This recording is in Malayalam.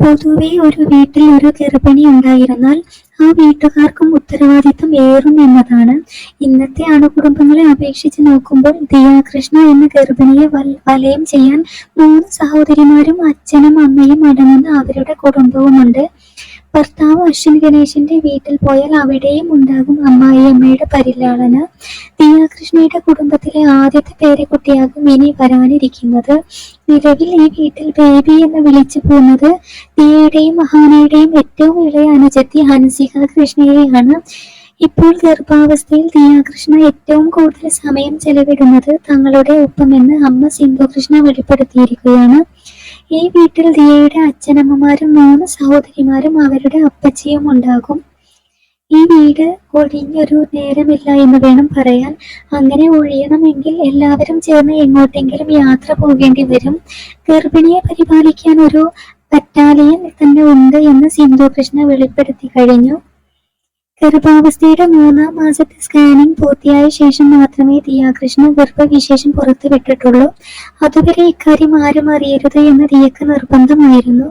പൊതുവെ ഒരു വീട്ടിൽ ഒരു ഗർഭിണി ഉണ്ടായിരുന്നാൽ ആ വീട്ടുകാർക്കും ഉത്തരവാദിത്തം ഏറും എന്നതാണ്. ഇന്നത്തെ അണുകുടുംബങ്ങളെ അപേക്ഷിച്ച് നോക്കുമ്പോൾ ദിയാകൃഷ്ണ എന്ന ഗർഭിണിയെ വലയം ചെയ്യാൻ മൂന്ന് സഹോദരിമാരും അച്ഛനും അമ്മയും അടങ്ങുന്ന അവരുടെ കുടുംബവുമുണ്ട്. ഭർത്താവ് അശ്വിൻ ഗണേശന്റെ വീട്ടിൽ പോയാൽ അവിടെയും ഉണ്ടാകും അമ്മായി അമ്മയുടെ പരിലാളന. ദിയാകൃഷ്ണയുടെ കുടുംബത്തിലെ ആദ്യത്തെ പേരക്കുട്ടിയാകും ഇനി വരാനിരിക്കുന്നത്. നിലവിൽ ഈ വീട്ടിൽ ബേബി എന്ന് വിളിച്ചു പോകുന്നത് ദിയയുടെയും മഹാനയുടെയും ഏറ്റവും ഇളയ അനുജത്തി ഹൻസിക കൃഷ്ണയെയാണ്. ഇപ്പോൾ ഗർഭാവസ്ഥയിൽ ദിയാകൃഷ്ണ ഏറ്റവും കൂടുതൽ സമയം ചെലവിടുന്നത് തങ്ങളുടെ ഒപ്പമെന്ന് അമ്മ സിന്ധു കൃഷ്ണ വെളിപ്പെടുത്തിയിരിക്കുകയാണ്. ഈ വീട്ടിൽ ദിയയുടെ അച്ഛനമ്മമാരും മൂന്ന് സഹോദരിമാരും അവരുടെ അപ്പച്ചിയും ഉണ്ടാകും. ഈ വീട് ഒഴിഞ്ഞൊരു നേരമില്ല എന്ന് വേണം പറയാൻ. അങ്ങനെ ഒഴിയണമെങ്കിൽ എല്ലാവരും ചേർന്ന് എങ്ങോട്ടെങ്കിലും യാത്ര പോകേണ്ടി വരും. ഗർഭിണിയെ പരിപാലിക്കാൻ ഒരു ബറ്റാലിയൻ തന്നെ ഉണ്ട് എന്ന് സിന്ധു കൃഷ്ണ വെളിപ്പെടുത്തി കഴിഞ്ഞു. ഗർഭാവസ്ഥയുടെ മൂന്നാം മാസത്തെ സ്കാനിംഗ് പൂർത്തിയായ ശേഷം മാത്രമേ ദിയാകൃഷ്ണ ഗർഭവിശേഷം പുറത്തുവിട്ടിട്ടുള്ളൂ. അതുവരെ ഇക്കാര്യം ആരും അറിയരുത് എന്ന് ദിയക്ക് നിർബന്ധമായിരുന്നു.